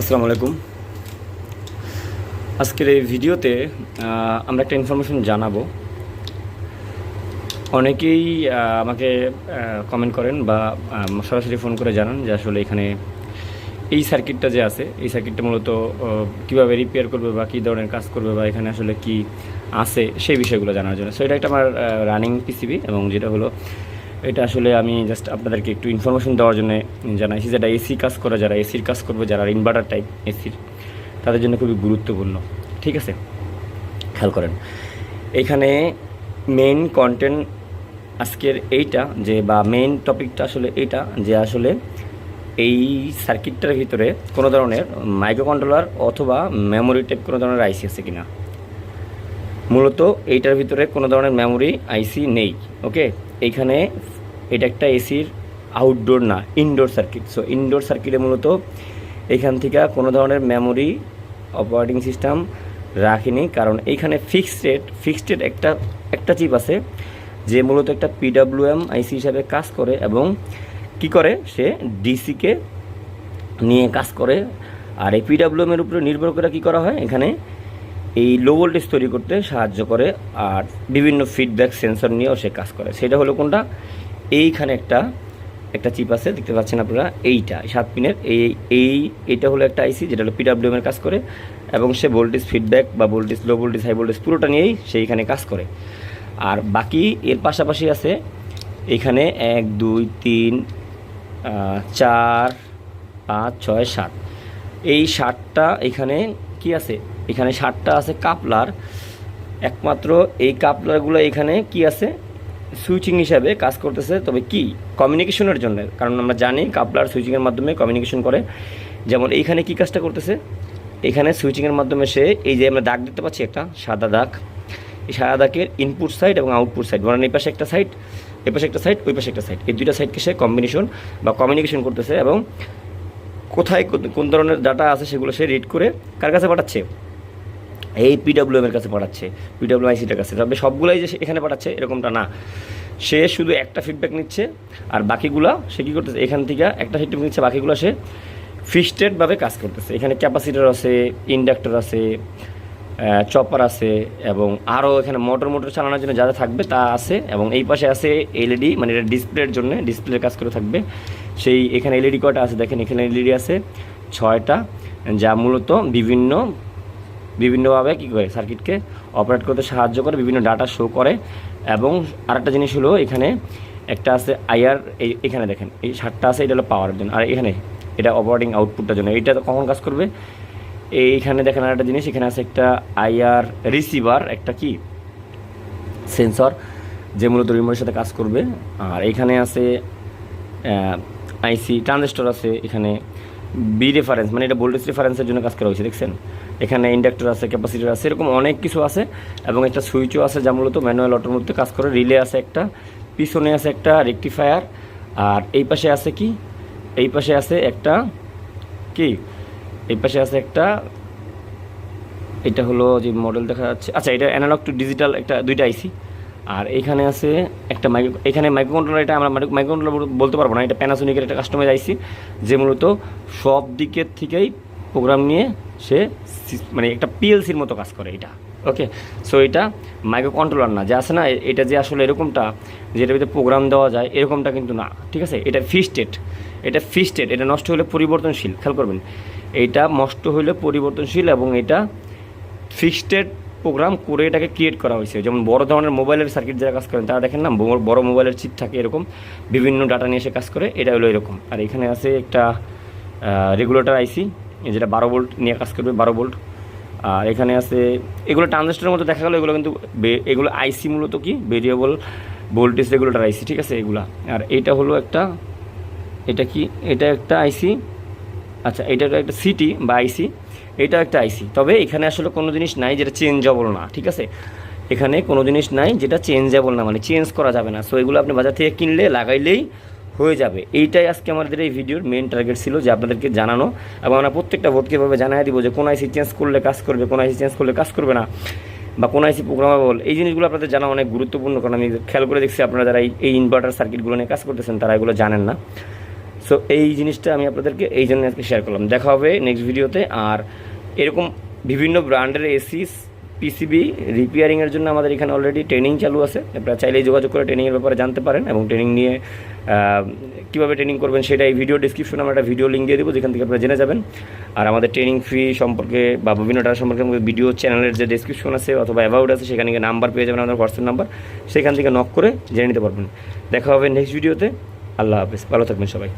আসসালামু আলাইকুম। আজকের এই ভিডিওতে আমরা একটা ইনফরমেশন জানাব। অনেকেই আমাকে কমেন্ট করেন বা সরাসরি ফোন করে জানান যে আসলে এখানে এই সার্কিটটা যে আছে, এই সার্কিটটা মূলত কীভাবে রিপেয়ার করবে বা কী ধরনের কাজ করবে বা এখানে আসলে কি আছে, সেই বিষয়গুলো জানার জন্য। সো এটা একটা আমার রানিং পিসিবি এবং যেটা হলো এটা আসলে আমি জাস্ট আপনাদেরকে একটু ইনফরমেশন দেওয়ার জন্য জানাইছি যেটা এসি কাজ করে, যারা এসির কাজ করবে, যারা ইনভার্টার টাইপ এসির তাদের জন্য খুবই গুরুত্বপূর্ণ। ঠিক আছে? খেয়াল করেন। এখানে মেইন কন্টেন্ট আজকের এইটা যে, বা মেইন টপিকটা আসলে এইটা যে, আসলে এই সার্কিটটার ভিতরে কোনো ধরনের মাইক্রো কন্ট্রোলার অথবা মেমোরি টাইপ কোনো ধরনের আইসি আছে কিনা। মূলত এইটার ভিতরে কোনো ধরনের মেমোরি আইসি নেই ওকে এইখানে এটা একটা এসির আউটডোর না ইনডোর সার্কিট সো ইনডোর সার্কিটে মূলত এখান থেকে কোনো ধরনের মেমোরি অপারেটিং সিস্টেম রাখিনি, কারণ এইখানে ফিক্সড রেট ফিক্সড রেট একটা একটা চিপ আছে, যে মূলত একটা পিডাব্লিউএম আইসি হিসাবে কাজ করে এবং কি করে? সে ডিসিকে নিয়ে কাজ করে। আর এই পিডাব্লিউএম এর উপরে নির্ভর করে কি করা হয়? এখানে এই লো ভোল্টেজ তৈরি করতে সাহায্য করে আর বিভিন্ন ফিডব্যাক সেন্সর নিয়েও সে কাজ করে। সেটা হলো কোনটা? এইখানে একটা একটা চিপ আছে, দেখতে পাচ্ছেন আপনারা, এইটা, সাত পিনের এই এই এইটা হলো একটা আইসি যেটা হলো পিডাব্লিউএম এর কাজ করে, এবং সে ভোল্টেজ ফিডব্যাক বা voltage low voltage high voltage পুরোটা নিয়েই সে এখানে কাজ করে। আর বাকি এর পাশাপাশি আছে, এখানে এক, দুই, তিন চার, পাঁচ, ছয়, সাত। এই সাতটা এখানে কি আছে? এখানে সাতটা আছে কাপলার। একমাত্র এই কাপলারগুলো এখানে কি আছে? সুইচিং হিসাবে কাজ করতেছে। তবে কি? কমিউনিকেশনের জন্য। কারণ আমরা জানি কাপলার সুইচিংয়ের মাধ্যমে কমিউনিকেশন করে। যেমন এইখানে কি কাজটা করতেছে? এখানে সুইচিংয়ের মাধ্যমে সে এই যে আমরা দাগ দেখতে পাচ্ছি একটা সাদা দাগ। এই সাদা দাগের ইনপুট সাইড এবং আউটপুট সাইড মানে এই পাশে একটা সাইড এই পাশে একটা সাইড ওই পাশে একটা সাইড এই দুইটা সাইডকে সে কম্বিনেশন বা কমিউনিকেশন করতেছে এবং কোথায় কোন ধরনের ডাটা আছে সেগুলো সে রিড করে কার কাছে পাঠাচ্ছে? এই পিডাব্লিউএম এর কাছে পাঠাচ্ছে পিডাব্লিউ আইসিটার কাছে। তবে সবগুলাই যে এখানে পাঠাচ্ছে, এরকমটা না। সে শুধু একটা ফিডব্যাক নিচ্ছে, আর বাকিগুলা সে কী করতেছে? এখান থেকে একটা ফিডব্যাক নিচ্ছে, বাকিগুলো সে ফিক্সটেডভাবে কাজ করতেছে। এখানে ক্যাপাসিটার আছে ইন্ডাক্টর আছে চপার আছে, এবং আরও এখানে মোটর মোটর চালানোর জন্য যা যা থাকবে তা আছে, এবং এই পাশে আছে এলইডি মানে এটা ডিসপ্লের জন্য ডিসপ্লের কাজ করে থাকবে। সেই এখানে এলইডি কয়টা আছে? দেখেন, এখানে এলইডি আছে ছয়টা, যা মূলত বিভিন্ন বিভিন্নভাবে কী করে সার্কিটকে অপারেট করতে সাহায্য করে, বিভিন্ন ডাটা শো করে এবং আরেকটা জিনিস হলো এখানে একটা আছে আইআর এখানে দেখেন, এই সাতটা আছে, এটা হলো পাওয়ারের জন্য। আর এখানে এটা অপারেটিং আউটপুটটার জন্য। এটা কখন কাজ করবে? এইখানে দেখেন আরেকটা জিনিস, এখানে আছে একটা আইআর রিসিভার একটা কি? সেন্সর যে মূলত রিমোটের সাথে কাজ করবে। আর এখানে আছে আইসি ট্রানজিস্টর আছে, এখানে বি রেফারেন্স মানে এটা ভোল্টেজ রেফারেন্সের জন্য কাজ করা হয়েছে, দেখছেন? এখানে ইন্ডাক্টর আছে ক্যাপাসিটার আছে, এরকম অনেক কিছু আছে, এবং একটা সুইচও আছে যা মূলত ম্যানুয়াল অটোর মধ্যে কাজ করে রিলে আছে একটা, পিছনে আছে একটা রেকটিফায়ার আর এই পাশে আছে কি? এই পাশে আছে একটা কি? এই পাশে আছে একটা, এটা হলো যে মডেল দেখা যাচ্ছে আচ্ছা এটা অ্যানালগ টু ডিজিটাল একটা, দুইটা আইসি আর এখানে আছে একটা মাইক্রো, এখানে মাইক্রো কন্ট্রোলার এটা আমরা মাইক্রো কন্ট্রোলার বলতে পারব না, এটা প্যানাসোনিকের একটা কাস্টমাইজ আইসি, যে মূলত সব দিকের থেকেই প্রোগ্রাম নিয়ে সে মানে একটা পিএলসির মতো কাজ করে এটা ওকে সো এটা মাইক্রো কন্ট্রোলার না, যে আছে না এটা যে আসলে এরকমটা যেটার ভিতরে প্রোগ্রাম দেওয়া যায়, এরকমটা কিন্তু না, ঠিক আছে? এটা ফিস্টেড এটা ফিস্টেড এটা নষ্ট হলে পরিবর্তনশীল, খেয়াল করবেন। এটা নষ্ট হলে পরিবর্তনশীল এবং এটা ফিক্সড প্রোগ্রাম করে এটাকে ক্রিয়েট করা হয়েছে। যেমন বড় ধরনের মোবাইলের সার্কিট যারা কাজ করেন, তারা দেখেন না, বড়- মোবাইলের চিপ থাকে এরকম, বিভিন্ন ডাটা নিয়ে এসে কাজ করে, এটা হলো এরকম। আর এখানে আছে একটা রেগুলেটর আইসি যেটা বারো ভোল্ট নিয়ে কাজ করবে, বারো ভোল্ট আর এখানে আছে, এগুলো ট্রানজিস্টারের মতো দেখা গেলো, এগুলো কিন্তু এগুলো আইসি মূলত কি? ভেরিয়েবল ভোল্টেজ রেগুলেটর আইসি ঠিক আছে, এগুলো। আর এটা হলো একটা, এটা কি? এটা একটা আইসি আচ্ছা এটা একটা সিটি বা আইসি এটা একটা আইসি তবে এখানে আসলে কোনো জিনিস নাই যেটা চেঞ্জেবল না, ঠিক আছে? এখানে কোনো জিনিস নাই যেটা চেঞ্জেবল না মানে চেঞ্জ করা যাবে না। সো এগুলো আপনি বাজার থেকে কিনলে, লাগাইলেই হয়ে যাবে। এইটাই আজকে আমাদের এই ভিডিওর মেন টার্গেট ছিল যে আপনাদেরকে জানানো। এবং আমরা প্রত্যেকটা ভোটকে এভাবে জানাই দিব যে কোন আইসি চেঞ্জ করলে কাজ করবে, কোন আইসি চেঞ্জ করলে কাজ করবে না, বা কোন আইসি প্রোগ্রামেবল এই জিনিসগুলো আপনাদের জানা অনেক গুরুত্বপূর্ণ, কারণ আমি খেয়াল করে দেখছি আপনারা যারা এই ইনভার্টার সার্কিটগুলো নিয়ে কাজ করতেছেন, তারা এগুলো জানেন না। সো এই জিনিসটা আমি আপনাদেরকে এই জন্য আজকে শেয়ার করলাম। দেখা হবে নেক্সট ভিডিওতে আর এরকম বিভিন্ন ব্র্যান্ডের এসিস পিসিবি রিপেয়ারিংয়ের জন্য আমাদের এখানে অলরেডি ট্রেনিং চালু আছে। আপনারা চাইলেই যোগাযোগ করে ট্রেনিংয়ের ব্যাপারে জানতে পারেন এবং ট্রেনিং নিয়ে কীভাবে ট্রেনিং করবেন সেটা এই ভিডিও ডিসক্রিপশনে আমরা একটা ভিডিও লিঙ্ক দিয়ে দেবো, যেখান থেকে আপনারা জেনে যাবেন। আর আমাদের ট্রেনিং ফি সম্পর্কে বা বিভিন্ন টাকা সম্পর্কে আমাদের ভিডিও চ্যানেলের যে ডিসক্রিপশন আছে অথবা অ্যাবাউট আছে, সেখানে গিয়ে নাম্বার পেয়ে যাবেন আমাদের হোয়াটসঅ্যাপ নাম্বার সেখান থেকে নক করে জেনে নিতে পারবেন। দেখা হবে নেক্সট ভিডিওতে আল্লাহ হাফিজ। ভালো থাকবেন সবাই।